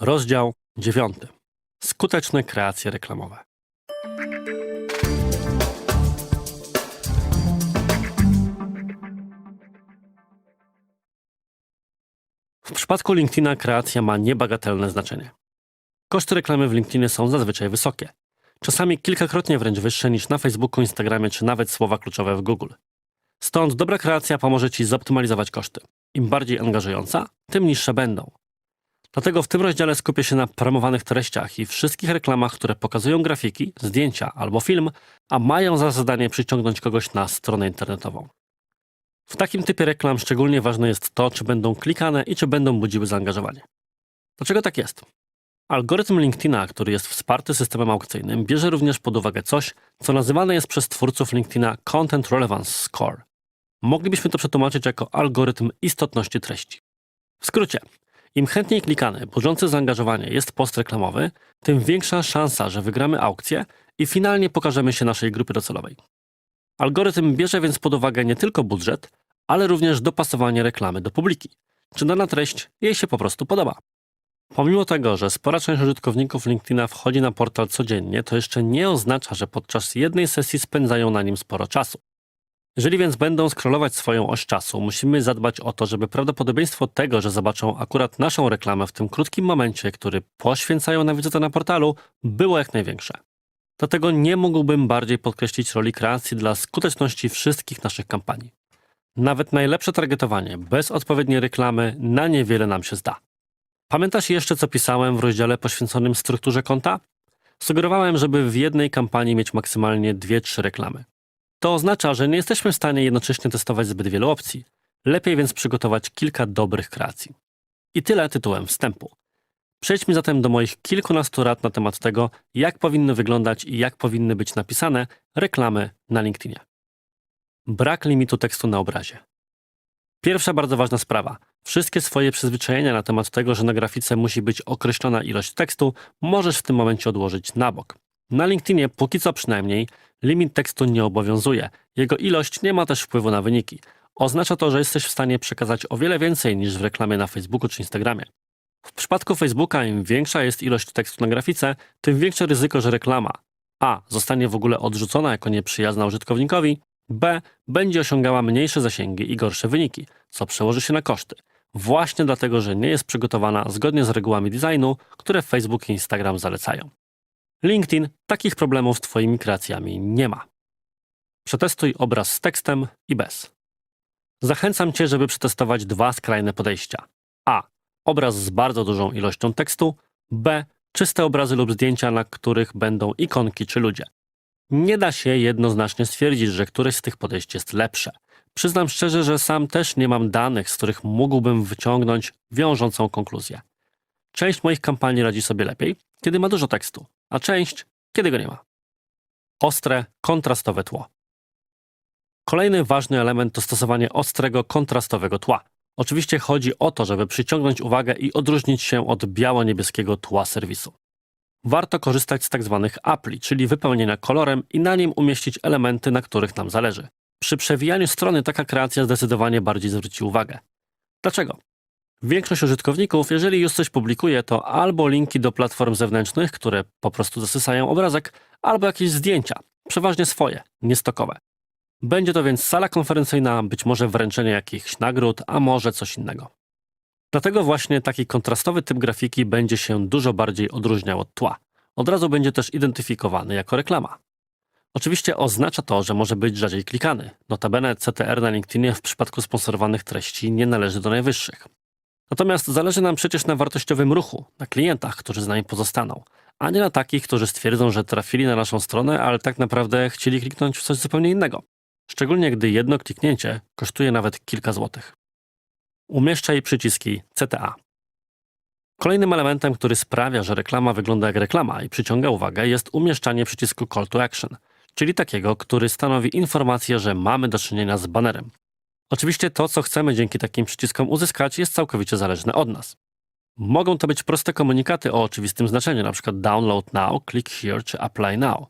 Rozdział 9. Skuteczne kreacje reklamowe. W przypadku LinkedIna kreacja ma niebagatelne znaczenie. Koszty reklamy w LinkedInie są zazwyczaj wysokie. Czasami kilkakrotnie wręcz wyższe niż na Facebooku, Instagramie czy nawet słowa kluczowe w Google. Stąd dobra kreacja pomoże Ci zoptymalizować koszty. Im bardziej angażująca, tym niższe będą. Dlatego w tym rozdziale skupię się na promowanych treściach i wszystkich reklamach, które pokazują grafiki, zdjęcia albo film, a mają za zadanie przyciągnąć kogoś na stronę internetową. W takim typie reklam szczególnie ważne jest to, czy będą klikane i czy będą budziły zaangażowanie. Dlaczego tak jest? Algorytm LinkedIna, który jest wsparty systemem aukcyjnym, bierze również pod uwagę coś, co nazywane jest przez twórców LinkedIna Content Relevance Score. Moglibyśmy to przetłumaczyć jako algorytm istotności treści. W skrócie, im chętniej klikany, budzący zaangażowanie jest post reklamowy, tym większa szansa, że wygramy aukcję i finalnie pokażemy się naszej grupie docelowej. Algorytm bierze więc pod uwagę nie tylko budżet, ale również dopasowanie reklamy do publiki. Czy dana treść jej się po prostu podoba? Pomimo tego, że spora część użytkowników LinkedIna wchodzi na portal codziennie, to jeszcze nie oznacza, że podczas jednej sesji spędzają na nim sporo czasu. Jeżeli więc będą scrollować swoją oś czasu, musimy zadbać o to, żeby prawdopodobieństwo tego, że zobaczą akurat naszą reklamę w tym krótkim momencie, który poświęcają na wizytę na portalu, było jak największe. Dlatego nie mógłbym bardziej podkreślić roli kreacji dla skuteczności wszystkich naszych kampanii. Nawet najlepsze targetowanie bez odpowiedniej reklamy na niewiele nam się zda. Pamiętasz jeszcze, co pisałem w rozdziale poświęconym strukturze konta? Sugerowałem, żeby w jednej kampanii mieć maksymalnie 2-3 reklamy. To oznacza, że nie jesteśmy w stanie jednocześnie testować zbyt wielu opcji. Lepiej więc przygotować kilka dobrych kreacji. I tyle tytułem wstępu. Przejdźmy zatem do moich kilkunastu rad na temat tego, jak powinny wyglądać i jak powinny być napisane reklamy na LinkedInie. Brak limitu tekstu na obrazie. Pierwsza bardzo ważna sprawa. Wszystkie swoje przyzwyczajenia na temat tego, że na grafice musi być określona ilość tekstu, możesz w tym momencie odłożyć na bok. Na LinkedInie, póki co przynajmniej, limit tekstu nie obowiązuje. Jego ilość nie ma też wpływu na wyniki. Oznacza to, że jesteś w stanie przekazać o wiele więcej niż w reklamie na Facebooku czy Instagramie. W przypadku Facebooka, im większa jest ilość tekstu na grafice, tym większe ryzyko, że reklama a. zostanie w ogóle odrzucona jako nieprzyjazna użytkownikowi, b. będzie osiągała mniejsze zasięgi i gorsze wyniki, co przełoży się na koszty. Właśnie dlatego, że nie jest przygotowana zgodnie z regułami designu, które Facebook i Instagram zalecają. LinkedIn takich problemów z Twoimi kreacjami nie ma. Przetestuj obraz z tekstem i bez. Zachęcam Cię, żeby przetestować dwa skrajne podejścia. A. Obraz z bardzo dużą ilością tekstu. B. Czyste obrazy lub zdjęcia, na których będą ikonki czy ludzie. Nie da się jednoznacznie stwierdzić, że któreś z tych podejść jest lepsze. Przyznam szczerze, że sam też nie mam danych, z których mógłbym wyciągnąć wiążącą konkluzję. Część moich kampanii radzi sobie lepiej, kiedy ma dużo tekstu, a część, kiedy go nie ma. Ostre, kontrastowe tło. Kolejny ważny element to stosowanie ostrego, kontrastowego tła. Oczywiście chodzi o to, żeby przyciągnąć uwagę i odróżnić się od biało-niebieskiego tła serwisu. Warto korzystać z tzw. apli, czyli wypełnienia kolorem i na nim umieścić elementy, na których nam zależy. Przy przewijaniu strony taka kreacja zdecydowanie bardziej zwróci uwagę. Dlaczego? Większość użytkowników, jeżeli już coś publikuje, to albo linki do platform zewnętrznych, które po prostu zasysają obrazek, albo jakieś zdjęcia, przeważnie swoje, niestokowe. Będzie to więc sala konferencyjna, być może wręczenie jakichś nagród, a może coś innego. Dlatego właśnie taki kontrastowy typ grafiki będzie się dużo bardziej odróżniał od tła. Od razu będzie też identyfikowany jako reklama. Oczywiście oznacza to, że może być rzadziej klikany. Notabene CTR na LinkedInie w przypadku sponsorowanych treści nie należy do najwyższych. Natomiast zależy nam przecież na wartościowym ruchu, na klientach, którzy z nami pozostaną, a nie na takich, którzy stwierdzą, że trafili na naszą stronę, ale tak naprawdę chcieli kliknąć w coś zupełnie innego. Szczególnie gdy jedno kliknięcie kosztuje nawet kilka złotych. Umieszczaj przyciski CTA. Kolejnym elementem, który sprawia, że reklama wygląda jak reklama i przyciąga uwagę, jest umieszczanie przycisku Call to Action, czyli takiego, który stanowi informację, że mamy do czynienia z banerem. Oczywiście to, co chcemy dzięki takim przyciskom uzyskać, jest całkowicie zależne od nas. Mogą to być proste komunikaty o oczywistym znaczeniu, np. download now, click here czy apply now.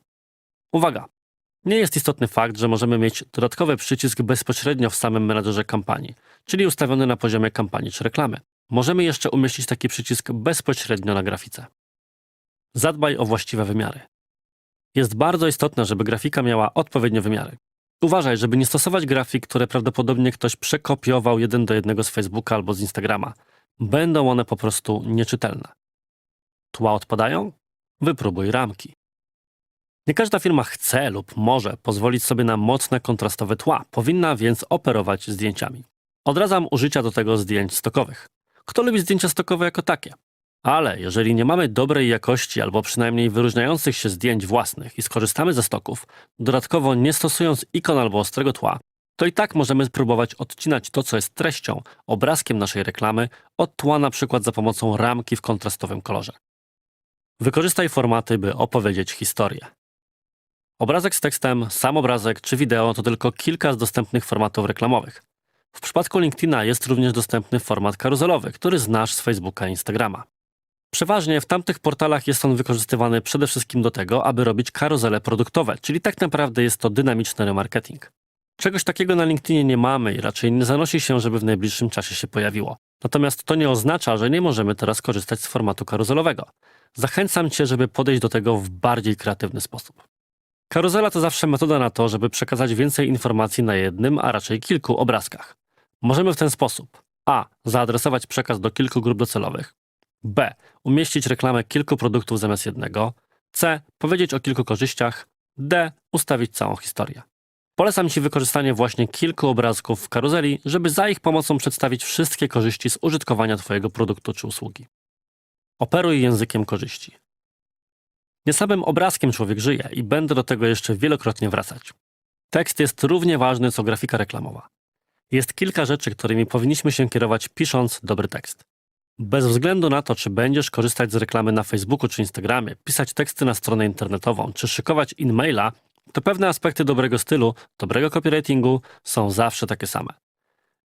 Uwaga! Nie jest istotny fakt, że możemy mieć dodatkowy przycisk bezpośrednio w samym menadżerze kampanii, czyli ustawiony na poziomie kampanii czy reklamy. możemy jeszcze umieścić taki przycisk bezpośrednio na grafice. Zadbaj o właściwe wymiary. Jest bardzo istotne, żeby grafika miała odpowiednie wymiary. Uważaj, żeby nie stosować grafik, które prawdopodobnie ktoś przekopiował jeden do jednego z Facebooka albo z Instagrama. Będą one po prostu nieczytelne. Tła odpadają? Wypróbuj ramki. Nie każda firma chce lub może pozwolić sobie na mocne kontrastowe tła, powinna więc operować zdjęciami. Odradzam użycia do tego zdjęć stokowych. Kto lubi zdjęcia stokowe jako takie? Ale jeżeli nie mamy dobrej jakości albo przynajmniej wyróżniających się zdjęć własnych i skorzystamy ze stoków, dodatkowo nie stosując ikon albo ostrego tła, to i tak możemy spróbować odcinać to, co jest treścią, obrazkiem naszej reklamy, od tła na przykład za pomocą ramki w kontrastowym kolorze. Wykorzystaj formaty, by opowiedzieć historię. Obrazek z tekstem, sam obrazek czy wideo to tylko kilka z dostępnych formatów reklamowych. W przypadku LinkedIna jest również dostępny format karuzelowy, który znasz z Facebooka i Instagrama. Przeważnie w tamtych portalach jest on wykorzystywany przede wszystkim do tego, aby robić karuzele produktowe, czyli tak naprawdę jest to dynamiczny remarketing. Czegoś takiego na LinkedInie nie mamy i raczej nie zanosi się, żeby w najbliższym czasie się pojawiło. Natomiast to nie oznacza, że nie możemy teraz korzystać z formatu karuzelowego. Zachęcam Cię, żeby podejść do tego w bardziej kreatywny sposób. Karuzela to zawsze metoda na to, żeby przekazać więcej informacji na jednym, a raczej kilku obrazkach. Możemy w ten sposób a. zaadresować przekaz do kilku grup docelowych, b. umieścić reklamę kilku produktów zamiast jednego, c. powiedzieć o kilku korzyściach, d. ustawić całą historię. Polecam Ci wykorzystanie właśnie kilku obrazków w karuzeli, żeby za ich pomocą przedstawić wszystkie korzyści z użytkowania Twojego produktu czy usługi. Operuj językiem korzyści. Nie samym obrazkiem człowiek żyje i będę do tego jeszcze wielokrotnie wracać. Tekst jest równie ważny co grafika reklamowa. Jest kilka rzeczy, którymi powinniśmy się kierować pisząc dobry tekst. Bez względu na to, czy będziesz korzystać z reklamy na Facebooku czy Instagramie, pisać teksty na stronę internetową, czy szykować in-maila, to pewne aspekty dobrego stylu, dobrego copywritingu są zawsze takie same.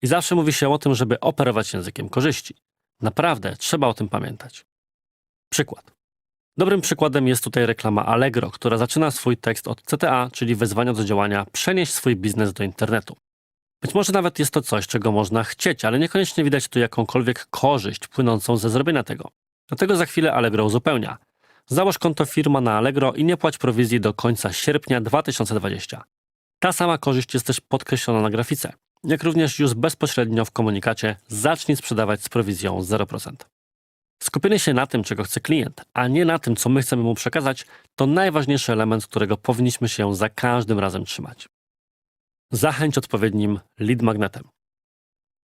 I zawsze mówi się o tym, żeby operować językiem korzyści. Naprawdę trzeba o tym pamiętać. Przykład. Dobrym przykładem jest tutaj reklama Allegro, która zaczyna swój tekst od CTA, czyli wezwania do działania przenieść swój biznes do internetu. Być może nawet jest to coś, czego można chcieć, ale niekoniecznie widać tu jakąkolwiek korzyść płynącą ze zrobienia tego. Dlatego za chwilę Allegro uzupełnia. Załóż konto firma na Allegro i nie płać prowizji do końca sierpnia 2020. Ta sama korzyść jest też podkreślona na grafice, jak również już bezpośrednio w komunikacie zacznij sprzedawać z prowizją 0%. Skupienie się na tym, czego chce klient, a nie na tym, co my chcemy mu przekazać, to najważniejszy element, którego powinniśmy się za każdym razem trzymać. Zachęć odpowiednim lead magnetem.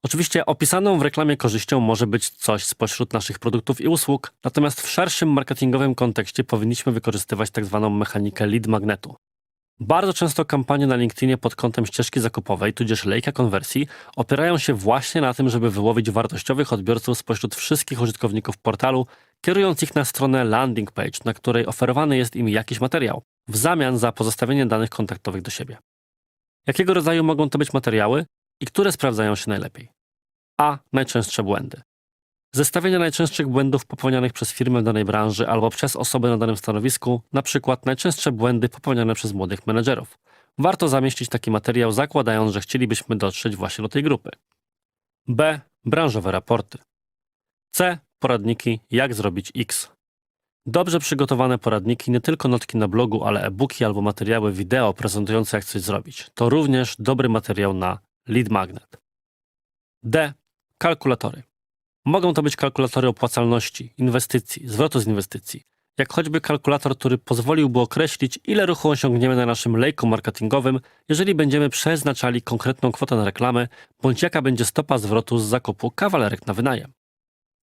Oczywiście opisaną w reklamie korzyścią może być coś spośród naszych produktów i usług, natomiast w szerszym marketingowym kontekście powinniśmy wykorzystywać tzw. mechanikę lead magnetu. Bardzo często kampanie na LinkedInie pod kątem ścieżki zakupowej, tudzież lejka konwersji, opierają się właśnie na tym, żeby wyłowić wartościowych odbiorców spośród wszystkich użytkowników portalu, kierując ich na stronę landing page, na której oferowany jest im jakiś materiał, w zamian za pozostawienie danych kontaktowych do siebie. Jakiego rodzaju mogą to być materiały i które sprawdzają się najlepiej? A. Najczęstsze błędy. Zestawienie najczęstszych błędów popełnianych przez firmę w danej branży albo przez osoby na danym stanowisku, na przykład najczęstsze błędy popełniane przez młodych menedżerów. Warto zamieścić taki materiał, zakładając, że chcielibyśmy dotrzeć właśnie do tej grupy. B. Branżowe raporty. C. Poradniki jak zrobić X. Dobrze przygotowane poradniki, nie tylko notki na blogu, ale e-booki albo materiały wideo prezentujące jak coś zrobić. To również dobry materiał na lead magnet. D. Kalkulatory. Mogą to być kalkulatory opłacalności, inwestycji, zwrotu z inwestycji, jak choćby kalkulator, który pozwoliłby określić, ile ruchu osiągniemy na naszym lejku marketingowym, jeżeli będziemy przeznaczali konkretną kwotę na reklamę, bądź jaka będzie stopa zwrotu z zakupu kawalerek na wynajem.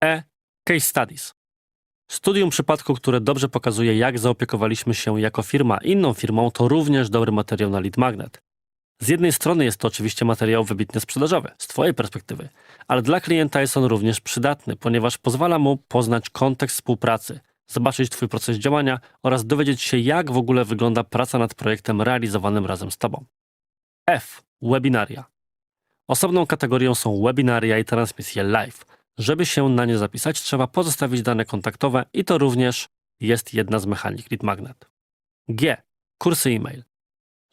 E. Case Studies. Studium przypadku, które dobrze pokazuje, jak zaopiekowaliśmy się jako firma inną firmą, to również dobry materiał na lead magnet. Z jednej strony jest to oczywiście materiał wybitnie sprzedażowy, z Twojej perspektywy, ale dla klienta jest on również przydatny, ponieważ pozwala mu poznać kontekst współpracy, zobaczyć Twój proces działania oraz dowiedzieć się, jak w ogóle wygląda praca nad projektem realizowanym razem z Tobą. F. Webinaria. Osobną kategorią są webinaria i transmisje live. Żeby się na nie zapisać, trzeba pozostawić dane kontaktowe i to również jest jedna z mechanik Lead Magnet. G. Kursy e-mail.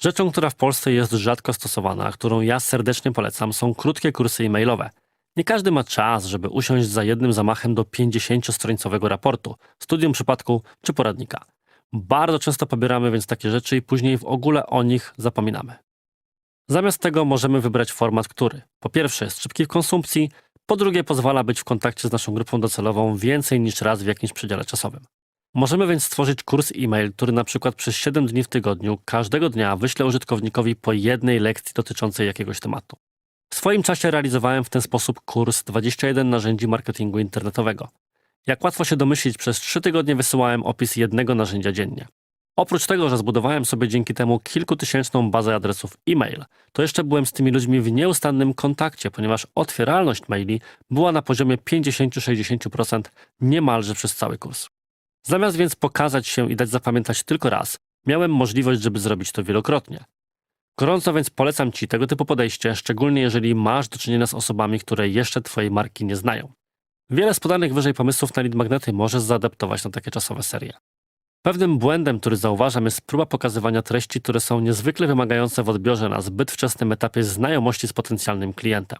Rzeczą, która w Polsce jest rzadko stosowana, a którą ja serdecznie polecam, są krótkie kursy e-mailowe. Nie każdy ma czas, żeby usiąść za jednym zamachem do 50-stronicowego raportu, studium przypadku czy poradnika. Bardzo często pobieramy więc takie rzeczy i później w ogóle o nich zapominamy. Zamiast tego możemy wybrać format, który po pierwsze jest szybki w konsumpcji, po drugie pozwala być w kontakcie z naszą grupą docelową więcej niż raz w jakimś przedziale czasowym. Możemy więc stworzyć kurs e-mail, który na przykład przez 7 dni w tygodniu każdego dnia wyśle użytkownikowi po jednej lekcji dotyczącej jakiegoś tematu. W swoim czasie realizowałem w ten sposób kurs 21 narzędzi marketingu internetowego. Jak łatwo się domyślić, przez 3 tygodnie wysyłałem opis jednego narzędzia dziennie. Oprócz tego, że zbudowałem sobie dzięki temu kilkutysięczną bazę adresów e-mail, to jeszcze byłem z tymi ludźmi w nieustannym kontakcie, ponieważ otwieralność maili była na poziomie 50-60% niemalże przez cały kurs. Zamiast więc pokazać się i dać zapamiętać tylko raz, miałem możliwość, żeby zrobić to wielokrotnie. Gorąco więc polecam Ci tego typu podejście, szczególnie jeżeli masz do czynienia z osobami, które jeszcze Twojej marki nie znają. Wiele z podanych wyżej pomysłów na lead magnety możesz zaadaptować na takie czasowe serie. Pewnym błędem, który zauważam, jest próba pokazywania treści, które są niezwykle wymagające w odbiorze na zbyt wczesnym etapie znajomości z potencjalnym klientem.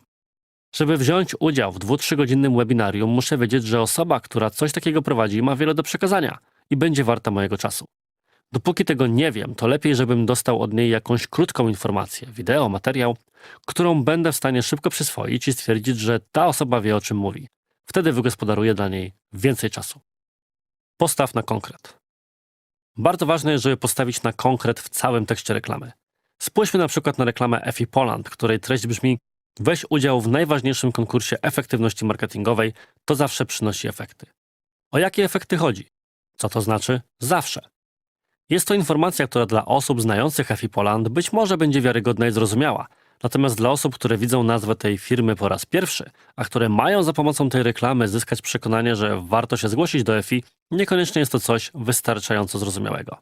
Żeby wziąć udział w 2-3 godzinnym webinarium, muszę wiedzieć, że osoba, która coś takiego prowadzi, ma wiele do przekazania i będzie warta mojego czasu. Dopóki tego nie wiem, to lepiej, żebym dostał od niej jakąś krótką informację, wideo, materiał, którą będę w stanie szybko przyswoić i stwierdzić, że ta osoba wie o czym mówi. Wtedy wygospodaruję dla niej więcej czasu. Postaw na konkret. Bardzo ważne jest, żeby postawić na konkret w całym tekście reklamy. Spójrzmy na przykład na reklamę EFI Poland, której treść brzmi Weź udział w najważniejszym konkursie efektywności marketingowej, to zawsze przynosi efekty. O jakie efekty chodzi? Co to znaczy zawsze? Jest to informacja, która dla osób znających EFI Poland być może będzie wiarygodna i zrozumiała, natomiast dla osób, które widzą nazwę tej firmy po raz pierwszy, a które mają za pomocą tej reklamy zyskać przekonanie, że warto się zgłosić do EFI, niekoniecznie jest to coś wystarczająco zrozumiałego.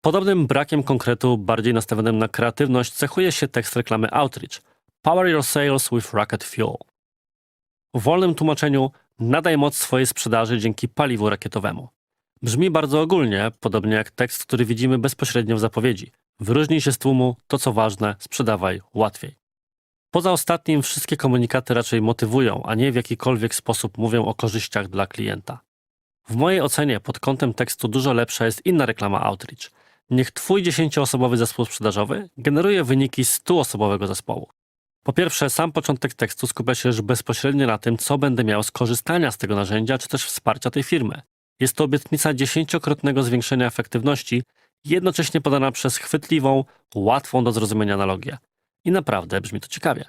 Podobnym brakiem konkretu, bardziej nastawionym na kreatywność, cechuje się tekst reklamy Outreach – Power your sales with rocket fuel. W wolnym tłumaczeniu nadaj moc swojej sprzedaży dzięki paliwu rakietowemu. Brzmi bardzo ogólnie, podobnie jak tekst, który widzimy bezpośrednio w zapowiedzi. Wyróżnij się z tłumu, to co ważne, sprzedawaj łatwiej. Poza ostatnim, wszystkie komunikaty raczej motywują, a nie w jakikolwiek sposób mówią o korzyściach dla klienta. W mojej ocenie pod kątem tekstu dużo lepsza jest inna reklama Outreach. Niech Twój 10-osobowy zespół sprzedażowy generuje wyniki 100-osobowego zespołu. Po pierwsze, sam początek tekstu skupia się już bezpośrednio na tym, co będę miał z korzystania z tego narzędzia, czy też wsparcia tej firmy. Jest to obietnica dziesięciokrotnego zwiększenia efektywności, jednocześnie podana przez chwytliwą, łatwą do zrozumienia analogię. I naprawdę brzmi to ciekawie.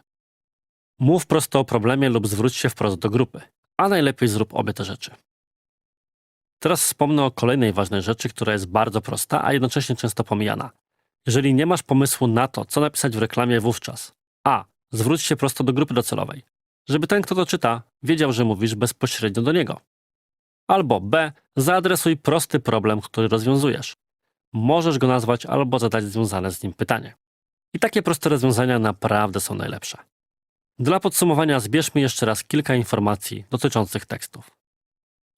Mów prosto o problemie lub zwróć się wprost do grupy, a najlepiej zrób obie te rzeczy. Teraz wspomnę o kolejnej ważnej rzeczy, która jest bardzo prosta, a jednocześnie często pomijana. Jeżeli nie masz pomysłu na to, co napisać w reklamie wówczas a. Zwróć się prosto do grupy docelowej, żeby ten, kto to czyta, wiedział, że mówisz bezpośrednio do niego. Albo B. Zaadresuj prosty problem, który rozwiązujesz. Możesz go nazwać albo zadać związane z nim pytanie. I takie proste rozwiązania naprawdę są najlepsze. Dla podsumowania zbierzmy jeszcze raz kilka informacji dotyczących tekstów.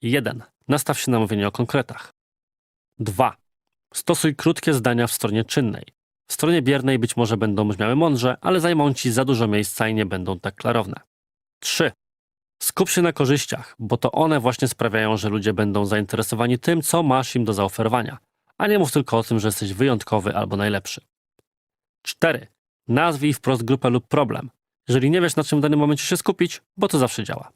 1. Nastaw się na mówienie o konkretach. 2. Stosuj krótkie zdania w stronie czynnej. W stronie biernej być może będą brzmiały mądrze, ale zajmą ci za dużo miejsca i nie będą tak klarowne. 3. Skup się na korzyściach, bo to one właśnie sprawiają, że ludzie będą zainteresowani tym, co masz im do zaoferowania, a nie mów tylko o tym, że jesteś wyjątkowy albo najlepszy. 4. Nazwij wprost grupę lub problem, jeżeli nie wiesz, na czym w danym momencie się skupić, bo to zawsze działa.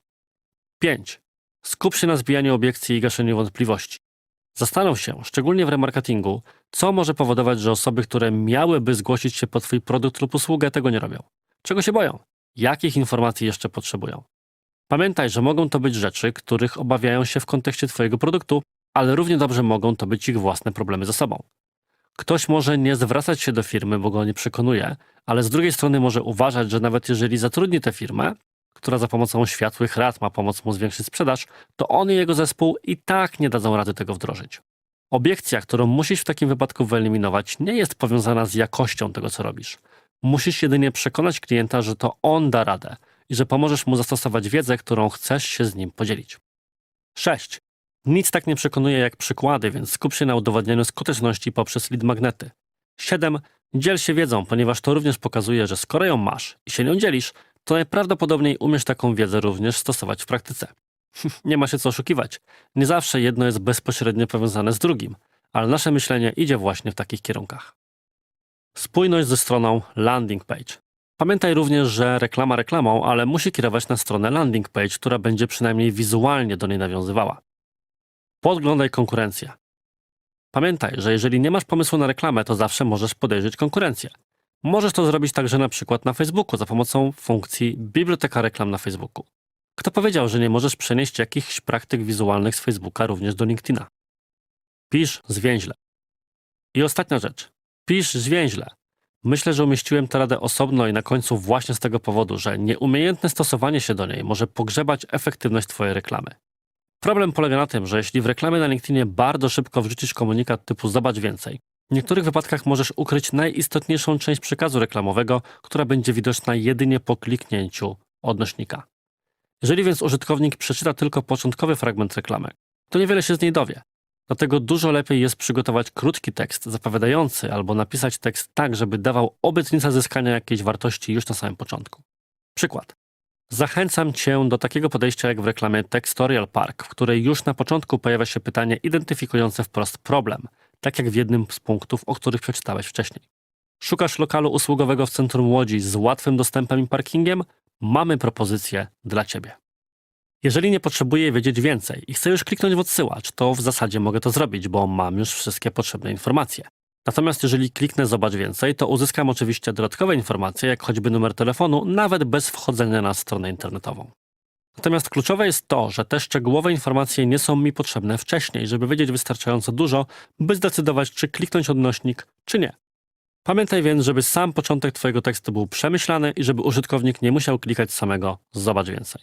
5. Skup się na zbijaniu obiekcji i gaszeniu wątpliwości. Zastanów się, szczególnie w remarketingu, co może powodować, że osoby, które miałyby zgłosić się po Twój produkt lub usługę, tego nie robią. Czego się boją? Jakich informacji jeszcze potrzebują? Pamiętaj, że mogą to być rzeczy, których obawiają się w kontekście Twojego produktu, ale równie dobrze mogą to być ich własne problemy ze sobą. Ktoś może nie zwracać się do firmy, bo go nie przekonuje, ale z drugiej strony może uważać, że nawet jeżeli zatrudni tę firmę, która za pomocą światłych rad ma pomóc mu zwiększyć sprzedaż, to on i jego zespół i tak nie dadzą rady tego wdrożyć. Obiekcja, którą musisz w takim wypadku wyeliminować, nie jest powiązana z jakością tego, co robisz. Musisz jedynie przekonać klienta, że to on da radę i że pomożesz mu zastosować wiedzę, którą chcesz się z nim podzielić. 6. Nic tak nie przekonuje jak przykłady, więc skup się na udowodnieniu skuteczności poprzez lead magnety. 7. Dziel się wiedzą, ponieważ to również pokazuje, że skoro ją masz i się nią dzielisz, to najprawdopodobniej umiesz taką wiedzę również stosować w praktyce. Nie ma się co oszukiwać. Nie zawsze jedno jest bezpośrednio powiązane z drugim, ale nasze myślenie idzie właśnie w takich kierunkach. Spójność ze stroną landing page. Pamiętaj również, że reklama reklamą, ale musi kierować na stronę landing page, która będzie przynajmniej wizualnie do niej nawiązywała. Podglądaj konkurencję. Pamiętaj, że jeżeli nie masz pomysłu na reklamę, to zawsze możesz podejrzeć konkurencję. Możesz to zrobić także na przykład na Facebooku za pomocą funkcji Biblioteka Reklam na Facebooku. Kto powiedział, że nie możesz przenieść jakichś praktyk wizualnych z Facebooka również do LinkedIna? Pisz zwięźle. I ostatnia rzecz. Pisz zwięźle. Myślę, że umieściłem tę radę osobno i na końcu właśnie z tego powodu, że nieumiejętne stosowanie się do niej może pogrzebać efektywność Twojej reklamy. Problem polega na tym, że jeśli w reklamie na LinkedInie bardzo szybko wrzucisz komunikat typu zobacz więcej, w niektórych wypadkach możesz ukryć najistotniejszą część przekazu reklamowego, która będzie widoczna jedynie po kliknięciu odnośnika. Jeżeli więc użytkownik przeczyta tylko początkowy fragment reklamy, to niewiele się z niej dowie. Dlatego dużo lepiej jest przygotować krótki tekst zapowiadający albo napisać tekst tak, żeby dawał obietnicę zyskania jakiejś wartości już na samym początku. Przykład. Zachęcam Cię do takiego podejścia jak w reklamie Textorial Park, w której już na początku pojawia się pytanie identyfikujące wprost problem, tak jak w jednym z punktów, o których przeczytałeś wcześniej. Szukasz lokalu usługowego w centrum Łodzi z łatwym dostępem i parkingiem? Mamy propozycję dla Ciebie. Jeżeli nie potrzebuję wiedzieć więcej i chcę już kliknąć w odsyłacz, to w zasadzie mogę to zrobić, bo mam już wszystkie potrzebne informacje. Natomiast jeżeli kliknę Zobacz więcej, to uzyskam oczywiście dodatkowe informacje, jak choćby numer telefonu, nawet bez wchodzenia na stronę internetową. Natomiast kluczowe jest to, że te szczegółowe informacje nie są mi potrzebne wcześniej, żeby wiedzieć wystarczająco dużo, by zdecydować, czy kliknąć odnośnik, czy nie. Pamiętaj więc, żeby sam początek Twojego tekstu był przemyślany i żeby użytkownik nie musiał klikać samego Zobacz więcej.